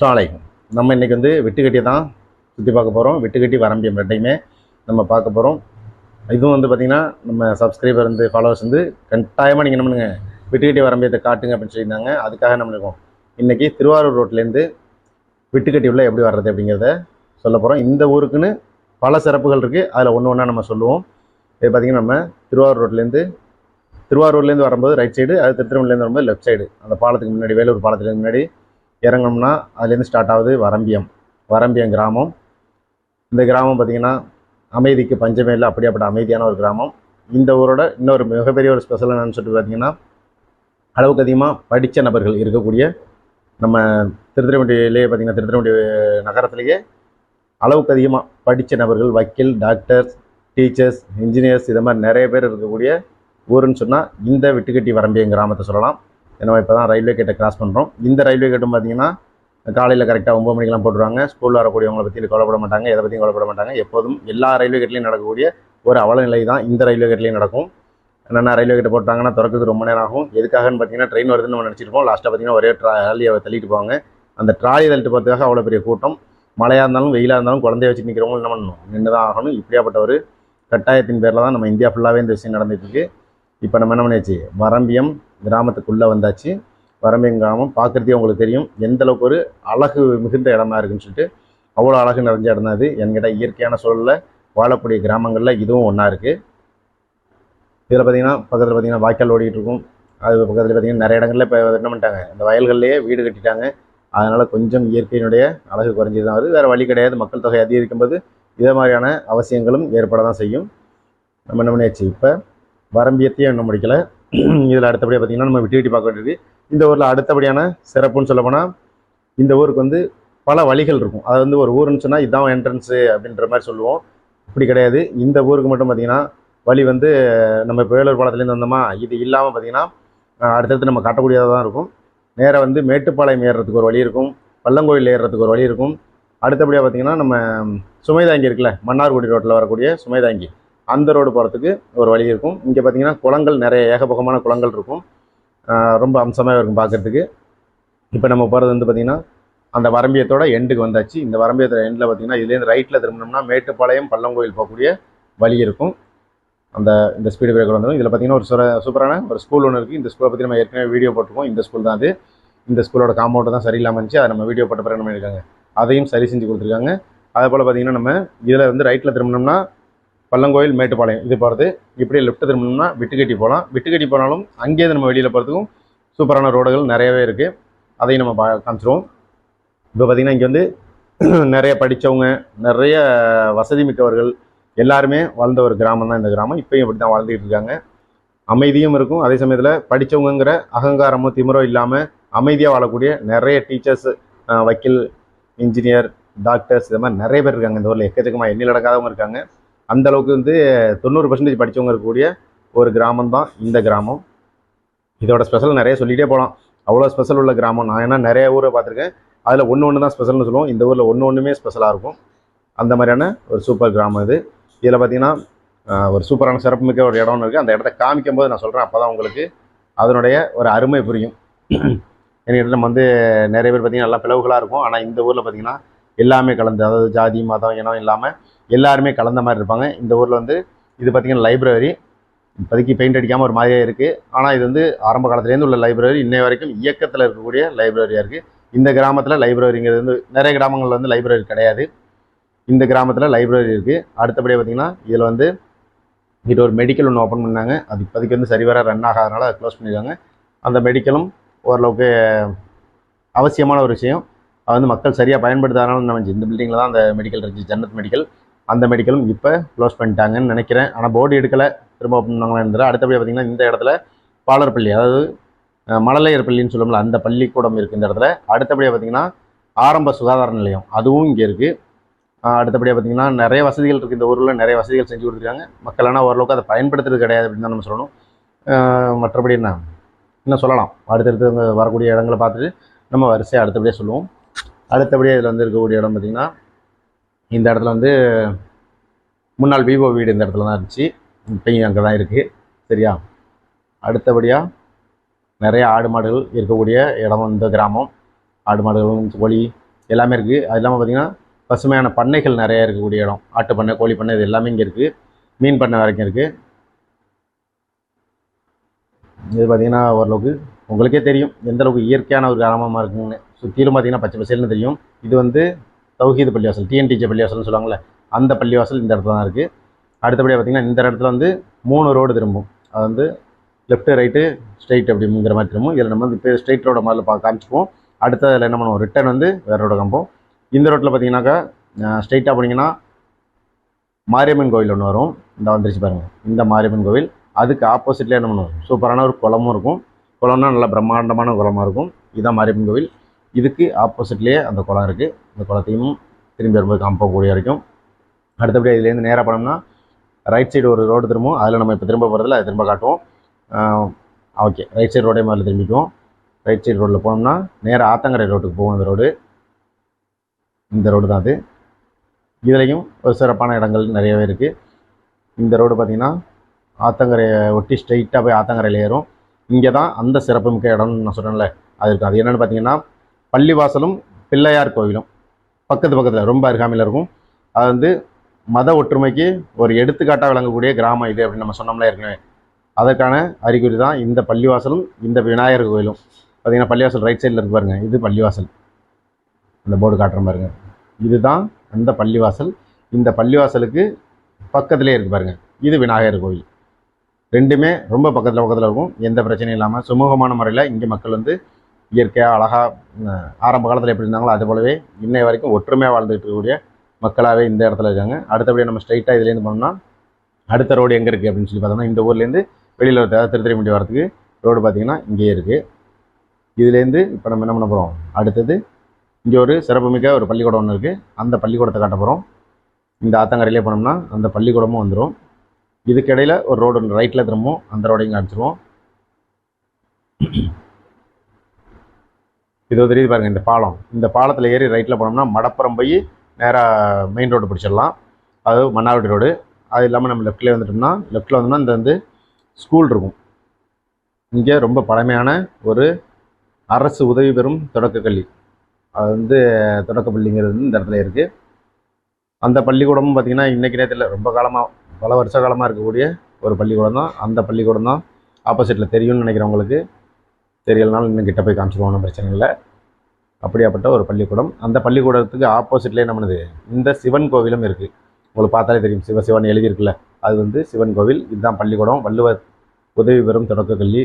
சாலை. நம்ம இன்றைக்கி வந்து வெட்டுக்கட்டி தான் சுற்றி பார்க்க போகிறோம் வெட்டுக்கட்டி வரம்பியம் ரெண்டையுமே நம்ம பார்க்க போகிறோம் இதுவும் வந்து பார்த்திங்கன்னா நம்ம சப்ஸ்கிரைபர் வந்து ஃபாலோவர்ஸ் வந்து கட்டாயமாக நீங்கள் என்ன பண்ணுங்கள் வெட்டுக்கட்டி வரம்பியத்தை காட்டுங்க அப்படின்னு சொல்லியிருந்தாங்க. அதுக்காக நம்ம இருக்கோம் இன்றைக்கி திருவாரூர் ரோட்லேருந்து வெட்டுக்கட்டி உள்ள எப்படி வர்றது அப்படிங்கிறத சொல்ல போகிறோம் இந்த ஊருக்குன்னு பல சிறப்புகள் இருக்குது அதில் ஒன்று ஒன்றா நம்ம சொல்லுவோம். இது பார்த்திங்கன்னா நம்ம திருவாரூர் ரோட்லேருந்து திருவாரூர்லேருந்து வரும்போது ரைட் சைடு அது திருத்திரமலேருந்து வரும்போது லெஃப்ட் சைடு அந்த பாலத்துக்கு முன்னாடி வேலூர் பாலத்துக்கு முன்னாடி இறங்கணும்னா அதுலேருந்து ஸ்டார்ட் ஆகுது வரம்பியம். வரம்பியம் கிராமம். இந்த கிராமம் பார்த்திங்கன்னா அமைதிக்கு பஞ்சமே இல்லை அப்படியாப்பட்ட அமைதியான ஒரு கிராமம். இந்த ஊரோட இன்னொரு மிகப்பெரிய ஒரு ஸ்பெஷல் என்னன்னு சொல்லிட்டு பார்த்தீங்கன்னா அளவுக்கு அதிகமாக படித்த நபர்கள் இருக்கக்கூடிய நம்ம திருத்திரமண்டியிலேயே பார்த்திங்கன்னா திருத்திரமண்டி நகரத்திலேயே அளவுக்கு அதிகமாக படித்த நபர்கள் வக்கீல் டாக்டர்ஸ் டீச்சர்ஸ் இன்ஜினியர்ஸ் இதை மாதிரி நிறைய பேர் இருக்கக்கூடிய ஊருன்னு சொன்னால் இந்த வெட்டுக்கட்டி வரம்பியம் கிராமத்தை சொல்லலாம். ஏன்னா இப்போ தான் ரயில்வே கேட்டை கிராஸ் பண்ணுறோம் இந்த ரயில்வே கேட்டும் பார்த்தீங்கன்னா காலையில் கரெக்டாக ஒம்பது மணிக்கெல்லாம் போட்டுருவாங்க. ஸ்கூலில் வரக்கூடியவங்களை பற்றி கவலைப்பட மாட்டாங்க. எதை பற்றியும் கவலைப்பட மாட்டாங்க. எப்போதும் எல்லா ரயில்வே கேட்லேயும் நடக்கக்கூடிய ஒரு அவல நிலை தான் இந்த ரயில்வே கேட்லேயும் நடக்கும். என்னென்ன ரயில்வே கேட்டை போட்டாங்கன்னா திறக்கிறது ரொம்ப நேரம் ஆகும். எதுக்காகன்னு பார்த்தீங்கன்னா ட்ரெயின் வருதுன்னு நம்ம நினச்சிருப்போம். லாஸ்ட்டாக பார்த்தீங்கன்னா ஒரே ட்ராலியை தள்ளிட்டு போவாங்க. அந்த ட்ராலி தள்ளிட்டு போகிறதுக்காக அவ்வளோ பெரிய கூட்டம். மழையாக இருந்தாலும் வெயிலாக இருந்தாலும் குழந்தைய வச்சு நிற்கிறவங்க என்ன பண்ணணும் நின்று தான் ஆகணும். இப்படியாப்பட்ட ஒரு கட்டாயத்தின் பேரில் தான் நம்ம இந்தியா ஃபுல்லாகவே இந்த விஷயம் நடந்துட்டு இருக்கு. இப்போ நம்ம என்ன பண்ணியாச்சு? வரம்பியம் கிராமத்துக்குள்ளே வந்தாச்சு. வரம்பியம் கிராமம் பார்க்குறதே உங்களுக்கு தெரியும். எந்த அளவுக்கு ஒரு அழகு மிகுந்த இடமா இருக்குன்னு சொல்லிட்டு அவ்வளோ அழகு நிறைஞ்ச இடம் தான் அது. என்கிட்ட இயற்கையான சூழலில் வாழக்கூடிய கிராமங்களில் இதுவும் ஒன்றா இருக்குது இதில் பார்த்தீங்கன்னா பக்கத்தில் பார்த்தீங்கன்னா வாய்க்கால் ஓடிட்டு இருக்கும். அது பக்கத்தில் பார்த்தீங்கன்னா நிறைய இடங்களில் இப்போ என்ன பண்ணிட்டாங்க? இந்த வயல்கள்லேயே வீடு கட்டிட்டாங்க. அதனால் கொஞ்சம் இயற்கையினுடைய அழகு குறைஞ்சது தான் அது. வேறு வழி கிடையாது. மக்கள் தொகை அதிகரிக்கும் போது இதே மாதிரியான அவசியங்களும் ஏற்பட தான் செய்யும். நம்ம என்ன பண்ணியாச்சு? இப்போ வரம்பியத்தையும் இன்னும் முடிக்கலை. இதில் அடுத்தபடியாக பார்த்தீங்கன்னா நம்ம விட்டு விட்டு பார்க்க வேண்டியது இந்த ஊரில் அடுத்தபடியான சிறப்புன்னு சொல்ல போனால் இந்த ஊருக்கு வந்து பல வழிகள் இருக்கும். அது வந்து ஒரு ஊருன்னு சொன்னால் இதுதான் என்ட்ரன்ஸு அப்படின்ற மாதிரி சொல்லுவோம். இப்படி கிடையாது. இந்த ஊருக்கு மட்டும் பார்த்திங்கன்னா வழி வந்து நம்ம இப்போ வேலூர் பாலத்துலேருந்து வந்தோமா இது இல்லாமல் பார்த்தீங்கன்னா அடுத்தடுத்து நம்ம காட்டக்கூடியதாக தான் இருக்கும். நேராக வந்து மேட்டுப்பாளையம் ஏறுறதுக்கு ஒரு வழி இருக்கும். பள்ளங்கோயில் ஏறுறதுக்கு ஒரு வழி இருக்கும். அடுத்தபடியாக பார்த்தீங்கன்னா நம்ம சுமைதாங்கி இருக்குல்ல மன்னார்குடி ரோட்டில் வரக்கூடிய சுமைதாங்கி. அந்த ரோடு போகிறதுக்கு ஒரு வழி இருக்கும். இங்கே பார்த்தீங்கன்னா குளங்கள் நிறைய ஏகபோகமான குளங்கள் இருக்கும். ரொம்ப அம்சமாக இருக்கும் பார்க்குறதுக்கு இப்போ நம்ம போகிறது வந்து பார்த்திங்கன்னா அந்த வரம்பியத்தோட எண்டுக்கு வந்தாச்சு. இந்த வரம்பியத்தோட எண்டில் பார்த்தீங்கன்னா இதுலேருந்து ரைட்டில் திரும்பினோம்னா மேட்டுப்பாளையம் பள்ளங்கோயில் போகக்கூடிய வழி இருக்கும். அந்த இந்த ஸ்பீடு பிரேக்கர் வந்துடும் இதில் பார்த்தீங்கன்னா ஒரு சுர சூப்பரான ஒரு ஸ்கூல் ஒன்று இருக்குது இந்த ஸ்கூலை பற்றி நம்ம ஏற்கனவே வீடியோ போட்டிருக்கோம். இந்த ஸ்கூல் தான் அது. இந்த ஸ்கூலோட காம்பவுண்டு தான் சரியில்லாமல் இருந்துச்சு. அதை நம்ம வீடியோ போட்ட பிறகு நம்ம இருக்காங்க அதையும் சரி செஞ்சு கொடுத்துருக்காங்க. அதே போல் பார்த்தீங்கன்னா நம்ம இதில் வந்து ரைட்டில் திரும்பினோம்னா பள்ளங்கோயில் மேட்டுப்பாளையம் இது போகிறது இப்படியே லெஃப்ட் திரும்பணும்னா விட்டுக்கட்டி போகலாம். விட்டுக்கட்டி போனாலும் அங்கேயே நம்ம வெளியில் போகிறதுக்கும் சூப்பரான ரோடுகள் நிறையவே இருக்குது அதையும் நம்ம பா காமிச்சிருவோம். இப்போ பார்த்திங்கன்னா இங்கே வந்து நிறைய படித்தவங்க நிறைய வசதி மிக்கவர்கள் எல்லாருமே வாழ்ந்த ஒரு கிராமம் தான் இந்த கிராமம். இப்போயும் இப்படி தான் வாழ்ந்துகிட்டு இருக்காங்க. அமைதியும் இருக்கும். அதே சமயத்தில் படித்தவங்கங்கிற அகங்காரமோ திமிரோ இல்லாமல் அமைதியாக வாழக்கூடிய நிறைய டீச்சர்ஸ் வக்கீல் இன்ஜினியர் டாக்டர்ஸ் இது மாதிரி நிறைய பேர் இருக்காங்க இந்த ஊரில். எக்கச்சக்கமாக எண்ணில் நடக்காதவங்க இருக்காங்க. அந்த அளவுக்கு வந்து தொண்ணூறு பர்சன்டேஜ் படித்தவங்க இருக்கக்கூடிய ஒரு கிராமம் தான் இந்த கிராமம். இதோட ஸ்பெஷல் நிறைய சொல்லிகிட்டே போகலாம் அவ்வளோ ஸ்பெஷல் உள்ள கிராமம். நான் ஏன்னா நிறைய ஊரை பார்த்துருக்கேன். அதில் ஒன்று ஒன்று தான் ஸ்பெஷல்னு சொல்லுவோம். இந்த ஊரில் ஒன்று ஒன்றுமே ஸ்பெஷலாக இருக்கும். அந்த மாதிரியான ஒரு சூப்பர் கிராமம் இது. இதில் பார்த்தீங்கன்னா ஒரு சூப்பரான சிறப்புமிக்க ஒரு இடம்னு இருக்குது அந்த இடத்த காமிக்கும் போது நான் சொல்கிறேன் அப்போ தான் உங்களுக்கு அதனுடைய ஒரு அருமை புரியும். என்கிட்ட நம்ம வந்து நிறைய பேர் பார்த்தீங்கன்னா நல்லா பிளவுகளாக இருக்கும். ஆனால் இந்த ஊரில் பார்த்திங்கன்னா எல்லாமே கலந்து அதாவது ஜாதி மதம் இனம் இல்லாமல் எல்லாருமே கலந்த மாதிரி இருப்பாங்க. இந்த ஊரில் வந்து இது பார்த்தீங்கன்னா லைப்ரரி இப்போதைக்கு பெயிண்ட் அடிக்காமல் ஒரு மாதிரியே இருக்குது ஆனால் இது வந்து ஆரம்ப காலத்துலேருந்து உள்ள லைப்ரரி இன்னை வரைக்கும் இயக்கத்தில் இருக்கக்கூடிய லைப்ரரியாக இருக்குது இந்த கிராமத்தில் லைப்ரரிங்கிறது வந்து நிறைய கிராமங்களில் வந்து லைப்ரரி கிடையாது. இந்த கிராமத்தில் லைப்ரரி இருக்குது அடுத்தபடியாக பார்த்திங்கன்னா இதில் வந்து இது ஒரு மெடிக்கல் ஒன்று ஓப்பன் பண்ணாங்க. அது இப்போதைக்கு வந்து சரிவர ரன் ஆகாதனால அதை க்ளோஸ் பண்ணியிருக்காங்க அந்த மெடிக்கலும் ஓரளவுக்கு அவசியமான ஒரு விஷயம். அது வந்து மக்கள் சரியாக பயன்படுத்தாதனால நம்ம இந்த பில்டிங்கில் தான் அந்த மெடிக்கல் இருந்துச்சு. ஜன்னத் மெடிக்கல் அந்த மெடிக்கலும் இப்போ க்ளோஸ் பண்ணிட்டாங்கன்னு நினைக்கிறேன். ஆனால் போர்டு எடுக்கலை. திரும்ப ஓப்பன் பண்ணாங்களா அடுத்தபடியாக பார்த்தீங்கன்னா இந்த இடத்துல பாலர் பள்ளி அதாவது மழலையர் பள்ளின்னு சொல்லுவோம்ல அந்த பள்ளிக்கூடம் இருக்குது இந்த இடத்துல. அடுத்தபடியாக பார்த்தீங்கன்னா ஆரம்ப சுகாதார நிலையம். அதுவும் இங்கே இருக்குது அடுத்தபடியாக பார்த்தீங்கன்னா நிறைய வசதிகள் இருக்குது இந்த ஊரில் நிறைய வசதிகள் செஞ்சு கொடுத்துருக்காங்க. மக்கள் ஆனால் ஓரளவுக்கு அதை பயன்படுத்துறது கிடையாது அப்படின்னு தான் நம்ம சொல்லணும். மற்றபடி என்ன? இன்னும் சொல்லலாம். அடுத்தடுத்து வரக்கூடிய இடங்களை பார்த்துட்டு நம்ம வரிசையாக அடுத்தபடியாக சொல்லுவோம். அடுத்தபடியாக இதில் வந்து இருக்கக்கூடிய இடம் பார்த்திங்கன்னா இந்த இடத்துல வந்து முன்னாள் விவோ வீடு இந்த இடத்துல தான் இருந்துச்சு. இப்பயும் அங்கே தான் இருக்குது சரியா? அடுத்தபடியாக நிறைய ஆடு மாடுகள் இருக்கக்கூடிய இடம் இந்த கிராமம். ஆடு மாடுகளும் கோழி எல்லாமே இருக்குது அது இல்லாமல் பார்த்திங்கன்னா பசுமையான பண்ணைகள் நிறைய இருக்கக்கூடிய இடம். ஆட்டு பண்ணை கோழி பண்ணை இது எல்லாமே இங்கே இருக்குது மீன் பண்ணை வரைக்கும் இருக்குது இது பார்த்திங்கன்னா ஓரளவுக்கு உங்களுக்கே தெரியும். எந்த அளவுக்கு இயற்கையான ஒரு கிராமமாக இருக்குங்கன்னு சுற்றிலும் பார்த்திங்கன்னா பச்சை பசேல்னு தெரியும். இது வந்து தௌஹீது பள்ளிவாசல் டிஎன்டிஜே பள்ளிவாசல்னு சொல்லுவாங்கள்ல அந்த பள்ளிவாசல் இந்த இடத்துல தான் இருக்குது அடுத்தபடியாக பார்த்தீங்கன்னா இந்த இடத்துல வந்து மூணு ரோடு திரும்பும். அது வந்து லெஃப்ட்டு ரைட்டு ஸ்ட்ரைட் அப்படிங்கிற மாதிரி திரும்பும். இதில் நம்ம வந்து இப்போ ஸ்ட்ரைட் ரோட முதல்ல பா காமிச்சிப்போம் அடுத்த அதில் என்ன பண்ணுவோம்? ரிட்டர்ன் வந்து வேறு ரோட காம்போம் இந்த ரோட்டில் பார்த்தீங்கன்னாக்கா ஸ்ட்ரைட்டாக போனீங்கன்னா மாரியம்மன் கோவில் ஒன்று வரும். இந்த வந்துருச்சு பாருங்கள் இந்த மாரியம்மன் கோவில். அதுக்கு ஆப்போசிட்லேயே என்ன பண்ணுவோம்? சூப்பரான ஒரு குளமும் இருக்கும். குளம்னா நல்லா பிரம்மாண்டமான குளமாக இருக்கும். இதுதான் மாரியம்மன் கோவில். இதுக்கு ஆப்போசிட்லேயே அந்த குளம் இருக்குது அந்த குளத்தையும் திரும்பி வரும்போது காம்போ கூடிய வரைக்கும். அடுத்தபடி இதுலேருந்து நேராக போனோம்னா ரைட் சைடு ஒரு ரோடு திரும்பும். அதில் நம்ம இப்போ திரும்ப போகிறதில்ல அதை திரும்ப காட்டுவோம். ஓகே ரைட் சைடு ரோடே மாதிரி திரும்பிக்குவோம். ரைட் சைடு ரோட்டில் போனோம்னா நேராக ஆத்தங்கரை ரோட்டுக்கு போகும் அந்த ரோடு இந்த ரோடு தான் அது. இதுலேயும் ஒரு சிறப்பான இடங்கள் நிறையவே இருக்குது இந்த ரோடு பார்த்திங்கன்னா ஆத்தங்கரையை ஒட்டி ஸ்ட்ரைட்டாக போய் ஆத்தங்கரையில் ஏறும். இங்கே தான் அந்த சிறப்புமிக்க இடம்னு நான் சொன்னேன்ல அது இருக்குது அது என்னென்னு பார்த்தீங்கன்னா பள்ளிவாசலும் பிள்ளையார் கோவிலும். பக்கத்து பக்கத்தில் ரொம்ப அருகாமையில் இருக்கும். அது வந்து மத ஒற்றுமைக்கு ஒரு எடுத்துக்காட்டாக விளங்கக்கூடிய கிராமம் இது அப்படின்னு நம்ம சொன்னோம்ல ஏற்கனவே. அதற்கான அறிகுறி தான் இந்த பள்ளிவாசலும் இந்த விநாயகர் கோயிலும் பார்த்திங்கன்னா பள்ளிவாசல் ரைட் சைடில் இருக்கு பாருங்கள் இது பள்ளிவாசல். அந்த போர்டு காட்டுற பாருங்க இதுதான் அந்த பள்ளிவாசல். இந்த பள்ளிவாசலுக்கு பக்கத்துலேயே இருக்கு பாருங்கள் இது விநாயகர் கோயில் ரெண்டுமே ரொம்ப பக்கத்தில் பக்கத்தில் இருக்கும். எந்த பிரச்சனையும் இல்லாமல் சுமூகமான முறையில் இங்கே மக்கள் வந்து இயற்கையாக அழகாக ஆரம்ப காலத்தில் எப்படி இருந்தாங்களோ அது போலவே இன்னை வரைக்கும் ஒற்றுமையாக வாழ்ந்துகிட்டு இருக்கக்கூடிய மக்களாகவே இந்த இடத்துல இருக்காங்க. அடுத்தபடியாக நம்ம ஸ்ட்ரைட்டாக இதுலேருந்து போனோம்னா அடுத்த ரோடு எங்கே இருக்குது அப்படின்னு சொல்லி பார்த்தோம்னா இந்த ஊர்லேருந்து வெளியில் அதாவது திருத்திரைமுடி வரதுக்கு ரோடு பார்த்திங்கன்னா இங்கேயே இருக்குது இதுலேருந்து இப்போ நம்ம என்ன பண்ண போகிறோம் அடுத்தது இங்கே ஒரு சிறப்புமிக்க ஒரு பள்ளிக்கூடம் ஒன்று இருக்குது அந்த பள்ளிக்கூடத்தை காட்ட போகிறோம் இந்த ஆத்தங்கரையிலே போனோம்னா அந்த பள்ளிக்கூடமும் வந்துடும் இதுக்கிடையில் ஒரு ரோடு ரைட்டில் திரும்பவும். அந்த ரோடையும் காமிச்சிருவோம். இதோ தெரியுது பாருங்கள் இந்த பாலம். இந்த பாலத்தில் ஏறி ரைட்டில் போனோம்னா மடப்புறம் போய் நேராக மெயின் ரோடு பிடிச்சிடலாம். அது மன்னார்குடி ரோடு அது இல்லாமல் நம்ம லெஃப்ட்லேயே வந்துட்டோம்னா லெஃப்ட்டில் வந்தோம்னா இந்த வந்து ஸ்கூல் இருக்கும். இங்கே ரொம்ப பழமையான ஒரு அரசு உதவி பெறும் தொடக்கக்கல்வி அது வந்து தொடக்கப்பள்ளிங்கிறது வந்து இந்த இடத்துல இருக்குது அந்த பள்ளிக்கூடமும் பார்த்திங்கன்னா இன்றைக்கி நேரத்தில் ரொம்ப காலமாக பல வருஷ காலமாக இருக்கக்கூடிய ஒரு பள்ளிக்கூடம் தான். அந்த பள்ளிக்கூடம் தான் ஆப்போசிட்டில் தெரியும்னு நினைக்கிறவங்களுக்கு தெரியலனாலும் இன்னும் கிட்ட போய் காமிச்சிருவோம் ஒன்றும் பிரச்சனை இல்லை. அப்படியாப்பட்ட ஒரு பள்ளிக்கூடம். அந்த பள்ளிக்கூடத்துக்கு ஆப்போசிட்லேயே என்ன பண்ணுது? இந்த சிவன் கோவிலும் இருக்குது உங்களுக்கு பார்த்தாலே தெரியும் சிவ சிவன் எழுதியிருக்குல்ல. அது வந்து சிவன் கோவில். இதுதான் பள்ளிக்கூடம். வள்ளுவர் உதவி பெறும் தொடக்கக்கல்வி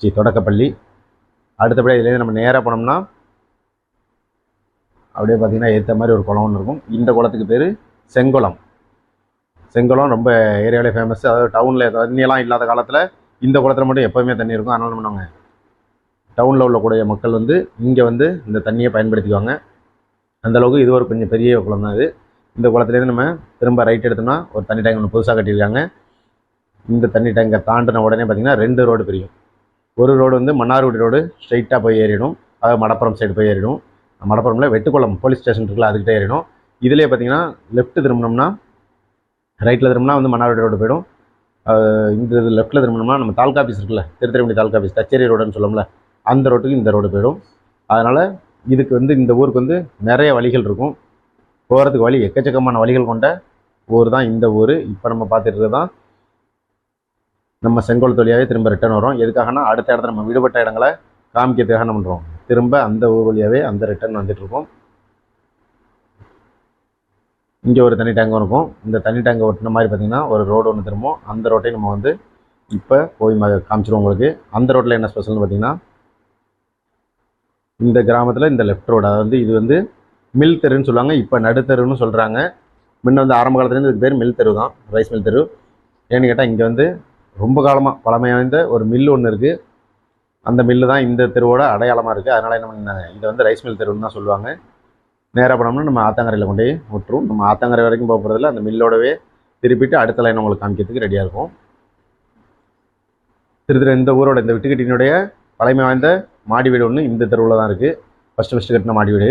சி தொடக்கப்பள்ளி அடுத்தபடி இதுலேருந்து நம்ம நேராக போனோம்னா அப்படியே பார்த்திங்கன்னா ஏற்ற மாதிரி ஒரு குளம் ஒன்று இருக்கும். இந்த குளத்துக்கு பேர் செங்குளம். செங்குளம் ரொம்ப ஏரியாவிலே ஃபேமஸ் அதாவது டவுனில் தண்ணியெல்லாம் இல்லாத காலத்தில் இந்த குளத்தில் மட்டும் எப்போவுமே தண்ணி இருக்கும். அதனால என்ன பண்ணுவாங்க? டவுனில் உள்ளக்கூடிய மக்கள் வந்து இங்கே வந்து இந்த தண்ணியை பயன்படுத்திக்குவாங்க. அந்தளவுக்கு இது ஒரு கொஞ்சம் பெரிய குளம் தான் இது. இந்த குளத்துலேருந்து நம்ம திரும்ப ரைட் எடுத்தோம்னா ஒரு தண்ணி டேங்க் ஒன்று புதுசாக கட்டியிருக்காங்க. இந்த தண்ணி டேங்கை தாண்டின உடனே பார்த்தீங்கன்னா ரெண்டு ரோடு பிரியும். ஒரு ரோடு வந்து மன்னார்குடி ரோடு ஸ்ட்ரைட்டாக போய் ஏறிடும். அதாவது மடப்புறம் சைடு போய் ஏறிடும். மடப்புறமில் வெட்டுக்குளம் போலீஸ் ஸ்டேஷன் இருக்குல்ல அதுக்கிட்டே ஏறிடும். இதுலேயே பார்த்தீங்கன்னா லெஃப்ட்டு திரும்பினோம்னா ரைட்டில் திரும்பினா வந்து மன்னார்குடி ரோடு போயிடும். இந்த இது லெஃப்ட்டில் திரும்பினோம்னா நம்ம தாலுக்கா ஆஃபீஸ் இருக்குல்ல திருத்திரமுடி தாலுக்கா ஆஃபீஸ் கச்சேரி ரோடுன்னு சொல்லுவோம்ல அந்த ரோட்டுக்கு இந்த ரோடு போயிடும். அதனால் இதுக்கு வந்து இந்த ஊருக்கு வந்து நிறைய வழிகள் இருக்கும். போகிறதுக்கு வழி எக்கச்சக்கமான வழிகள் கொண்ட ஊர் தான் இந்த ஊர். இப்போ நம்ம பார்த்துட்டு தான் நம்ம செங்கோல் தொழிலாகவே திரும்ப ரிட்டர்ன் வரும் எதுக்காகனா அடுத்த இடத்துல நம்ம விடுபட்ட இடங்களை காமிக்கிறதுக்காக என்ன பண்ணுறோம் திரும்ப அந்த ஊர் வழியாகவே அந்த ரிட்டர்ன் வந்துட்டுருக்கோம் இங்கே ஒரு தண்ணி டேங்கும் இருக்கும். இந்த தண்ணி டேங்கை ஒட்டின மாதிரி பார்த்தீங்கன்னா ஒரு ரோடு ஒன்று திரும்பும். அந்த ரோட்டையும் நம்ம வந்து இப்போ போய் காமிச்சிருவோம் உங்களுக்கு. அந்த ரோட்டில் என்ன ஸ்பெஷல்னு பார்த்தீங்கன்னா இந்த கிராமத்தில் இந்த லெஃப்ட் ரோடு அதாவது இது வந்து மில் தெருன்னு சொல்லுவாங்க. இப்போ நடுத்தெருன்னு சொல்கிறாங்க முன்ன வந்து ஆரம்ப காலத்துலேருந்து இதுக்கு பேர் மில் தெரு தான். ரைஸ் மில் தெரு. ஏன்னு கேட்டால் இங்கே வந்து ரொம்ப காலமாக பழமை வாய்ந்த ஒரு மில் ஒன்று இருக்குது அந்த மில்லு தான் இந்த தெருவோட அடையாளமாக இருக்குது அதனால் என்ன பண்ணாங்க இதை வந்து ரைஸ் மில் தெருன்னு தான் சொல்லுவாங்க. நேராக போனோம்னா நம்ம ஆத்தங்கரையில் கொண்டு போய் விட்டுரும் நம்ம ஆத்தங்கரை வரைக்கும் போக போகிறதுல அந்த மில்லோடவே திருப்பிட்டு அடுத்த லைன் உங்களுக்கு காமிக்கிறதுக்கு ரெடியாக இருக்கும். திருத்திர இந்த ஊரோட இந்த விட்டுக்கட்டினுடைய பழமை வாய்ந்த மாடி வீடு ஒன்று இந்த தெருவில் தான் இருக்குது ஃபஸ்ட்டு ஃபஸ்ட்டு கட்டின மாடி வீடு.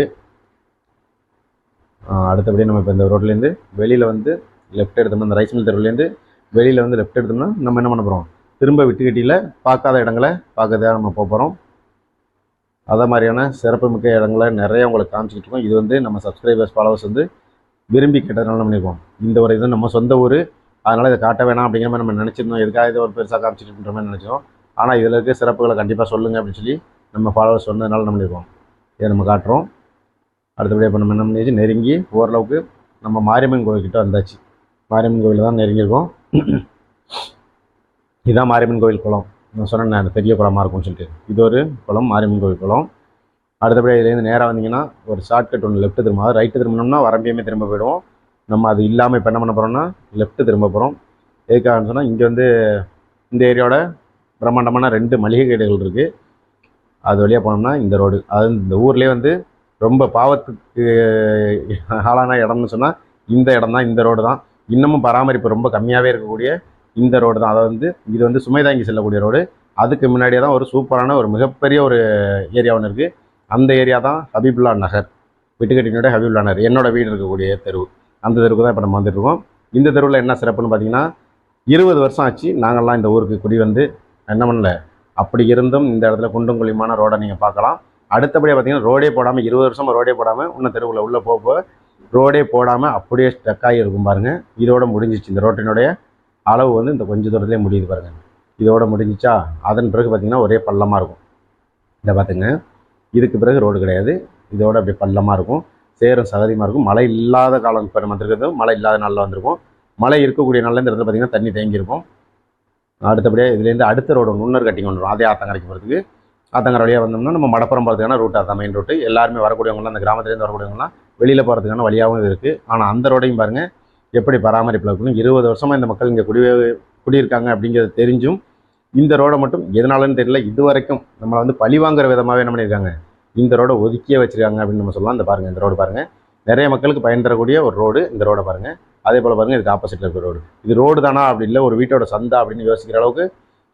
அடுத்தபடி நம்ம இப்போ இந்த ரோட்லேருந்து வெளியில் வந்து லெஃப்ட் எடுத்தோம்னா இந்த ரைஸ் மில் தெருவுலேருந்து வெளியில் வந்து லெஃப்ட் எடுத்தோம்னா நம்ம என்ன பண்ண போகிறோம் திரும்ப விட்டுக்கட்டியில் பார்க்காத இடங்களை பார்க்கறதாக நம்ம போக போகிறோம் அதை மாதிரியான சிறப்புமிக்க இடங்களை நிறைய உங்களுக்கு காமிச்சிக்கிட்டு இருக்கோம். இது வந்து நம்ம சப்ஸ்கிரைபர்ஸ் ஃபாலோவர்ஸ் வந்து விரும்பி கேட்டதுனால நம்ம பண்ணியிருக்கோம் இந்த ஒரு இது நம்ம சொந்த ஊர். அதனால் இதை காட்ட வேணாம் அப்படிங்கிற மாதிரி நம்ம நினச்சிருந்தோம். எதுக்காக இதை ஒரு பெருசாக காமிச்சிட்டு மாதிரி நினச்சோம். ஆனால் இதில் இருக்க சிறப்புகளை கண்டிப்பாக சொல்லுங்கள் அப்படின்னு சொல்லி நம்ம ஃபாலோவர்ஸ் சொன்னதுனால நம்ம இதை நம்ம காட்டுறோம். அடுத்தபடியாக இப்போ நம்ம என்ன பண்ணியாச்சு? நெருங்கி ஓரளவுக்கு நம்ம மாரியம்மன் கோயில்கிட்ட வந்தாச்சு. மாரியம்மன் கோயில் தான் நெருங்கியிருக்கோம். இதுதான் மாரியம்மன் கோயில் குளம். நான் சொன்னேன் அந்த பெரிய குளமாக இருக்கும்னு சொல்லிட்டு. இது ஒரு குளம் மாரியம்மன் கோயில் குளம். அடுத்தபடியாக இதுலேருந்து நேராக வந்தீங்கன்னா ஒரு ஷார்ட்கட் ஒன்று லெஃப்ட்டு திரும்ப ரைட்டு திரும்பினோம்னா வரம்பியுமே திரும்ப போயிடுவோம் நம்ம அது இல்லாமல் இப்போ என்ன பண்ண போகிறோம்னா லெஃப்ட்டு திரும்ப போகிறோம் எதுக்காகன்னு சொன்னால் இங்கே வந்து இந்த ஏரியாவோட பிரம்மாண்டமான ரெண்டு மளிகை கடைகள் இருக்குது அது வழியாக போனோம்னா இந்த ரோடு. அது இந்த ஊர்லேயே வந்து ரொம்ப பாவத்துக்கு ஆளான இடம்னு சொன்னால் இந்த இடம் தான் இந்த ரோடு தான். இன்னமும் பராமரிப்பு ரொம்ப கம்மியாகவே இருக்கக்கூடிய இந்த ரோடு தான். அதாவது வந்து இது வந்து சுமை தாங்கி செல்லக்கூடிய ரோடு. அதுக்கு முன்னாடியே தான் ஒரு சூப்பரான ஒரு மிகப்பெரிய ஒரு ஏரியா ஒன்று இருக்குது அந்த ஏரியா தான் ஹபீபுல்லா நகர். விட்டுக்கட்டினுடைய ஹபீபுல்லா நகர். என்னோட வீடு இருக்கக்கூடிய தெருவு அந்த தெருவுக்கு தான் இப்போ நம்ம வந்துட்டுருக்கோம் இந்த தெருவில் என்ன சிறப்புன்னு பார்த்தீங்கன்னா இருபது வருஷம் ஆச்சு நாங்கள்லாம் இந்த ஊருக்கு குடி வந்து என்ன பண்ணல அப்படி இருந்தும் இந்த இடத்துல குண்டும் குழியுமான ரோடை நீங்கள் பார்க்கலாம். அடுத்தபடியாக பார்த்தீங்கன்னா ரோடே போடாமல் இருபது வருஷமாக ரோடே போடாமல் இன்னும் தெருவில் உள்ளே போக போக ரோடே போடாமல் அப்படியே ஸ்டக்காகி இருக்கும் பாருங்கள் இதோட முடிஞ்சிச்சு. இந்த ரோட்டினுடைய அளவு வந்து இந்த கொஞ்சம் தூரத்துலேயே முடியுது பாருங்கள் இதோட முடிஞ்சிச்சா? அதன் பிறகு பார்த்திங்கன்னா ஒரே பள்ளமாக இருக்கும். இதை பார்த்துங்க. இதுக்கு பிறகு ரோடு கிடையாது. இதோட அப்படியே பள்ளமாக இருக்கும். சேரும் சகதியமாக இருக்கும். மழை இல்லாத காலம் இப்போ நம்ம வந்திருக்கிறது. மழை இல்லாத நாளில் வந்திருக்கும். மழை இருக்கக்கூடிய நாளில் இந்த இடத்துல பார்த்தீங்கன்னா தண்ணி தேங்கியிருக்கும். அடுத்தபடியாக இதுலேருந்து அடுத்த ரோடு நுண்ணர் கட்டிங் ஒன்று வரும் அதே ஆத்தங்கரைக்கு போகிறதுக்கு ஆத்தங்கரை வழியாக வந்தோம்னா நம்ம மடப்புறம் போகிறதுக்கான ரூட் அதான் மெயின் ரூட்டு எல்லாருமே வரக்கூடியவங்களாம் அந்த கிராமத்துலேருந்து வரக்கூடியவங்களாம் வெளியில் போகிறதுக்கான வழியாகவும் இது இருக்குது ஆனால் அந்த ரோடையும் பாருங்கள் எப்படி பராமரிப்பில் இருக்கணும் இருபது வருஷமாக இந்த மக்கள் இங்கே குடி குடியிருக்காங்க அப்படிங்கிறது தெரிஞ்சும் இந்த ரோடை மட்டும் எதனாலன்னு தெரியல இது வரைக்கும் நம்மளை வந்து பழி வாங்குற விதமாகவே என்ன பண்ணியிருக்காங்க இந்த ரோடை ஒதுக்கியே வச்சுருக்காங்க அப்படின்னு நம்ம சொல்லலாம். இந்த பாருங்கள் இந்த ரோடு பாருங்கள் நிறைய மக்களுக்கு பயன் தரக்கூடிய ஒரு ரோடு இந்த ரோடை பாருங்கள் அதே போல் பாருங்கள் இதுக்கு ஆப்போசிட்டில் இருக்கிற ரோடு இது ரோடு தானா அப்படி இல்லை ஒரு வீட்டோட சந்தா அப்படின்னு யோசிக்கிற அளவுக்கு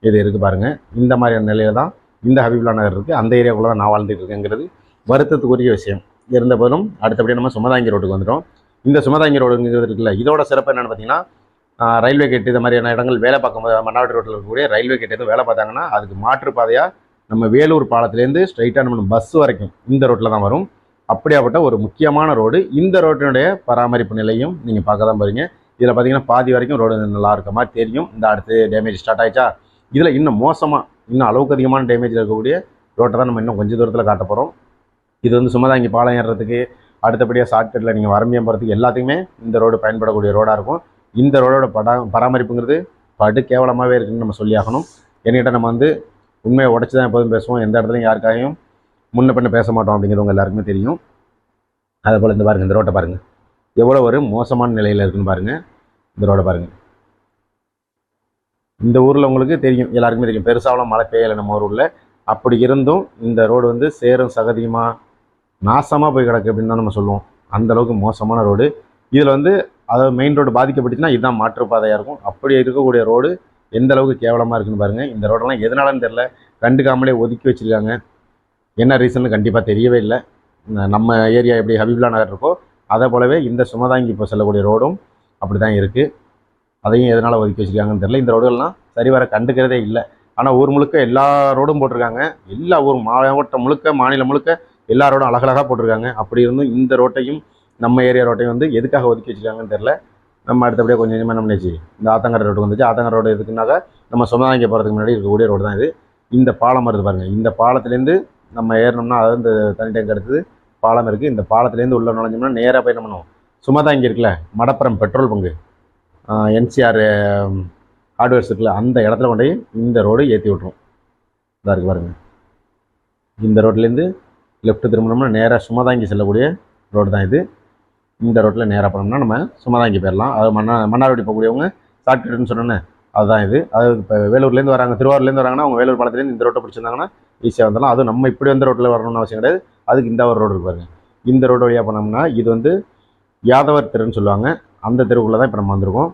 இது இருக்குது பாருங்கள் இந்த மாதிரியான நிலையில தான் இந்த ஹபீப்லா நகர் இருக்குது அந்த ஏரியாக்குள்ளே தான் நான் வாழ்ந்துட்டு இருக்கேங்கிறது வருத்தத்துக்குரிய விஷயம். இருந்த போதும் அடுத்தபடியாக நம்ம சுமதாங்கி ரோட்டுக்கு வந்துட்டோம். இந்த சுமதாங்கி ரோடுங்கிறது இருக்குல்ல இதோட சிறப்பு என்னென்னு பார்த்தீங்கன்னா ரயில்வே கேட் இது மாதிரியான இடங்கள் வேலை பார்க்கும்போது மன்னாவட்டி ரோட்டில் இருக்கக்கூடிய ரயில்வே கேட் எதுவும் வேலை பார்த்தாங்கன்னா அதுக்கு மாற்று பாதையாக நம்ம வேலூர் பாலத்துலேருந்து ஸ்ட்ரைட்டாக நம்ம பஸ் வரைக்கும் இந்த ரோட்டில் தான் வரும். அப்படியாப்பட்ட ஒரு முக்கியமான ரோடு. இந்த ரோட்டினுடைய பராமரிப்பு நிலையும் நீங்கள் பார்க்க தான் போகிறீங்க இதில் பார்த்தீங்கன்னா பாதி வரைக்கும் ரோடு நல்லா இருக்க மாதிரி தெரியும். இந்த அடுத்து டேமேஜ் ஸ்டார்ட் ஆயிடுச்சா? இதில் இன்னும் மோசமாக இன்னும் அளவுக்கு அதிகமான டேமேஜ் இருக்கக்கூடிய ரோட்டை தான் நம்ம இன்னும் கொஞ்சம் தூரத்தில் காட்ட போகிறோம் இது வந்து சும்மா தான் இங்கே பாலம் ஏறுறதுக்கு அடுத்தபடியாக ஷார்ட்கட்டில் நீங்கள் வரம்பியம் போகிறதுக்கு எல்லாத்துக்குமே இந்த ரோடு பயன்படக்கூடிய ரோடாக இருக்கும். இந்த ரோடோட படா பராமரிப்புங்கிறது படு கேவலமாகவே இருக்குன்னு நம்ம சொல்லியாகணும். என்கிட்ட நம்ம வந்து உண்மையை உடச்சி தான் எப்போதும் பேசுவோம். எந்த இடத்துலையும் யாருக்காகவும் முன்ன பின்ன பேச மாட்டோம் அப்படிங்கறதுவங்க எல்லாருக்குமே தெரியும். அதே போல் இந்த பாருங்கள் இந்த ரோட்டை பாருங்கள் எவ்வளோ ஒரு மோசமான நிலையில் இருக்குன்னு பாருங்கள் இந்த ரோடை பாருங்கள் இந்த ஊரில் உங்களுக்கு தெரியும் எல்லாருக்குமே தெரியும். பெருசாகலாம் மழை பெய்யலை நம்ம ஊரில். அப்படி இருந்தும் இந்த ரோடு வந்து சேரும் சகதியுமாக நாசமாக போய் கிடக்கு அப்படின்னு தான் நம்ம சொல்லுவோம். அந்தளவுக்கு மோசமான ரோடு. இதில் வந்து அதாவது மெயின் ரோடு பாதிக்கப்பட்டுச்சுன்னா இதுதான் மாற்றுப்பாதையாக இருக்கும். அப்படி இருக்கக்கூடிய ரோடு எந்த அளவுக்கு கேவலமாக இருக்குன்னு பாருங்கள் இந்த ரோடெல்லாம் எதனாலன்னு தெரில கண்டுக்காமலே ஒதுக்கி வச்சிருக்காங்க. என்ன ரீசன் கண்டிப்பாக தெரியவே இல்லை. நம்ம ஏரியா எப்படி ஹபீப்லா நகர் இருக்கோ அதை போலவே இந்த சுமதாங்கி இப்போ செல்லக்கூடிய ரோடும் அப்படி தான் இருக்குது அதையும் எதனால் ஒதுக்கி வச்சிருக்காங்கன்னு தெரியல. இந்த ரோடுகள்லாம் சரிவர கண்டுக்கிறதே இல்லை. ஆனால் ஊர் முழுக்க எல்லா ரோடும் போட்டிருக்காங்க. எல்லா ஊர் மாவட்டம் முழுக்க மாநிலம் முழுக்க எல்லா ரோடும் அழகழகாக போட்டிருக்காங்க. அப்படி இருந்தும் இந்த ரோட்டையும் நம்ம ஏரியா ரோட்டையும் வந்து எதுக்காக ஒதுக்கி வச்சிருக்காங்கன்னு தெரில நம்ம அடுத்தபடியாக கொஞ்சம் கொஞ்சமாக என்ன பண்ணிச்சு இந்த ஆத்தங்கரை ரோடு வந்துச்சு. ஆத்தங்கரை ரோடு எதுக்குனாக்கா நம்ம சுமதாங்கி போகிறதுக்கு முன்னாடி இருக்கக்கூடிய ரோடு தான் இது. இந்த பாலம் வருது பாருங்கள் இந்த பாலத்துலேருந்து நம்ம ஏறினோம்னா அதாவது இந்த தனி டேங்க் அடுத்தது பாலம் இருக்குது இந்த பாலத்துலேருந்து உள்ளே நுழைஞ்சோம்னா நேராக போய் என்ன பண்ணுவோம்? சுமதாங்கி இருக்குல்ல Madappuram petrol bunk NCR hardwares இருக்குல்ல அந்த இடத்துல கொண்டு போய் இந்த ரோடு ஏற்றி விட்டுரும். இதாக இருக்குது பாருங்கள் இந்த ரோட்லேருந்து லெஃப்ட்டு திரும்பினோம்னா நேராக சுமதாங்கி செல்லக்கூடிய ரோடு தான் இது. இந்த ரோட்டில் நேராக போனோம்னா நம்ம சுமதாங்கி போயிடலாம் அது மன்னா மன்னார்வடி போகக்கூடியவங்க ஷார்ட்கட்னு சொன்னோன்னே அதுதான் இது. அது இப்போ வேலூர்லேருந்து வராங்க திருவாரூர்லேருந்து வராங்கன்னா அவங்க வேலூர் பாலத்துலேருந்து இந்த ரோட்டை பிடிச்சிருந்தாங்கன்னா ஈஸியாக வந்துடலாம் அதுவும் நம்ம இப்படி வந்த ரோட்டில் வரணும்னு அவசியம் கிடையாது. அதுக்கு இந்த ஒரு ரோடு இருக்கு இந்த ரோடு வழியாக போனோம்னா இது வந்து யாதவர் தெருன்னு சொல்லுவாங்க. அந்த தெருவுக்குள்ளே தான் இப்போ நம்ம வந்திருக்கோம்.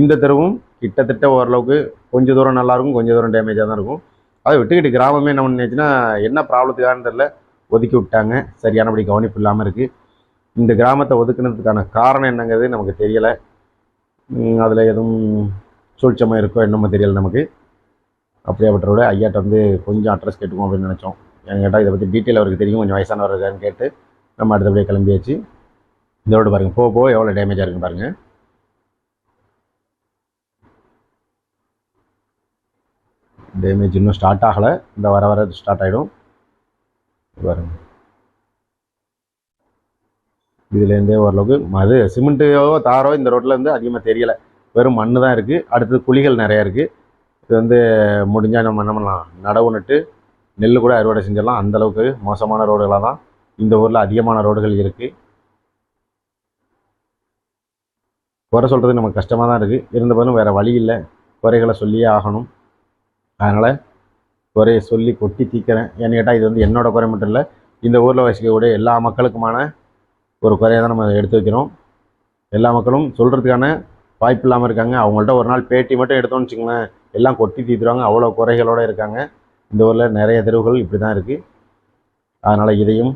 இந்த தெருவும் கிட்டத்தட்ட ஓரளவுக்கு கொஞ்சம் தூரம் நல்லாயிருக்கும் கொஞ்சம் தூரம் டேமேஜாக தான் இருக்கும். அதை விட்டுக்கிட்டு கிராமமே என்ன பண்ணிச்சுன்னா என்ன ப்ராப்ளத்துக்கான தெரில ஒதுக்கி விட்டாங்க. சரியானபடி கவனிப்பு இல்லாமல் இருக்குது இந்த கிராமத்தை ஒதுக்குனதுக்கான காரணம் என்னங்கிறது நமக்கு தெரியலை. அதில் எதுவும் சூழ்ச்சமாக இருக்கோ என்னமோ தெரியல நமக்கு. அப்படியாப்பட்டரோட ஐயாட்ட வந்து கொஞ்சம் அட்ரஸ் கேட்டுக்கோம் அப்படின்னு நினச்சோம். என் கேட்டால் இதை பற்றி டீட்டெயில் அவருக்கு தெரியும் கொஞ்சம் வயசானவர் இருக்காருன்னு கேட்டு நம்ம அடுத்தபடியே கிளம்பியாச்சு. இந்த ரோடு பாருங்கள் போக போக எவ்வளோ டேமேஜாக இருக்குன்னு பாருங்கள் டேமேஜ் இன்னும் ஸ்டார்ட் ஆகலை. இந்த வர வர ஸ்டார்ட் ஆகிடும் பாருங்க. இதுலேருந்தே ஓரளவுக்கு அது சிமெண்ட்டோ தாரோ இந்த ரோட்டில் இருந்து அதிகமாக தெரியலை. வெறும் மண்ணு தான் இருக்குது அடுத்தது குழிகள் நிறையா இருக்குது இது வந்து முடிஞ்சால் நம்ம என்ன பண்ணலாம்? நடவு நட்டு நெல் கூட அறுவடை செஞ்சிடலாம். அந்தளவுக்கு மோசமான ரோடுகளாக தான் இந்த ஊரில் அதிகமான ரோடுகள் இருக்குது குறை சொல்கிறது நமக்கு கஷ்டமாக தான் இருக்குது இருந்த போதும் வேறு வழி இல்லை. குறைகளை சொல்லியே ஆகணும். அதனால் குறையை சொல்லி கொட்டி தீக்கிறேன். ஏன்னு கேட்டால் இது வந்து என்னோடய குறை மட்டும் இல்லை இந்த ஊரில் வசிக்கக்கூடிய எல்லா மக்களுக்குமான ஒரு குறையை தான் நம்ம எடுத்து வைக்கிறோம். எல்லா மக்களும் சொல்கிறதுக்கான வாய்ப்பு இல்லாமல் இருக்காங்க. அவங்கள்ட்ட ஒரு நாள் பேட்டி மட்டும் எடுத்தோம்னு வச்சுங்களேன் எல்லாம் கொட்டி தீத்துருவாங்க. அவ்வளோ குறைகளோடு இருக்காங்க. இந்த ஊரில் நிறைய தெருவுகள் இப்படி தான் இருக்குது அதனால் இதையும்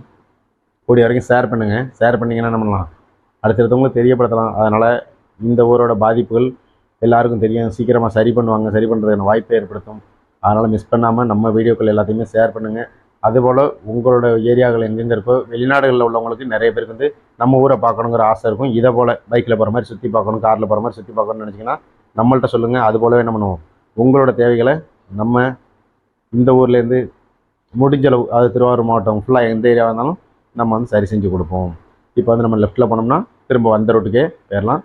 கூடிய வரைக்கும் ஷேர் பண்ணுங்கள் ஷேர் பண்ணிங்கன்னா என்ன பண்ணலாம்? அடுத்தடுத்தவங்களுக்கு தெரியப்படுத்தலாம். அதனால் இந்த ஊரோட பாதிப்புகள் எல்லாருக்கும் தெரியும். சீக்கிரமாக சரி பண்ணுவாங்க. சரி பண்ணுறதுக்கான வாய்ப்பை ஏற்படுத்தும். அதனால் மிஸ் பண்ணாமல் நம்ம வீடியோக்கள் எல்லாத்தையுமே ஷேர் பண்ணுங்கள் அதுபோல் உங்களோட ஏரியாவில் எங்கெங்கே இருக்கோ வெளிநாடுகளில் உள்ளவங்களுக்கு நிறைய பேருக்கு வந்து நம்ம ஊரை பார்க்கணுங்கிற ஆசை இருக்கும். இதை போல் பைக்கில் போகிற மாதிரி சுற்றி பார்க்கணும் காரில் போகிற மாதிரி சுற்றி பார்க்கணும்னு நினச்சிங்கன்னா நம்மள்ட்ட சொல்லுங்கள் அது போலவே என்ன பண்ணுவோம்? உங்களோட தேவைகளை நம்ம இந்த ஊர்லேருந்து முடிஞ்ச அளவு அது திருவாரூர் மாவட்டம் ஃபுல்லாக எந்த ஏரியாவாக இருந்தாலும் நம்ம வந்து சரி செஞ்சு கொடுப்போம். இப்போ வந்து நம்ம லெஃப்ட்டில் போனோம்னா திரும்ப வந்த ரோட்டுக்கே போயிடலாம்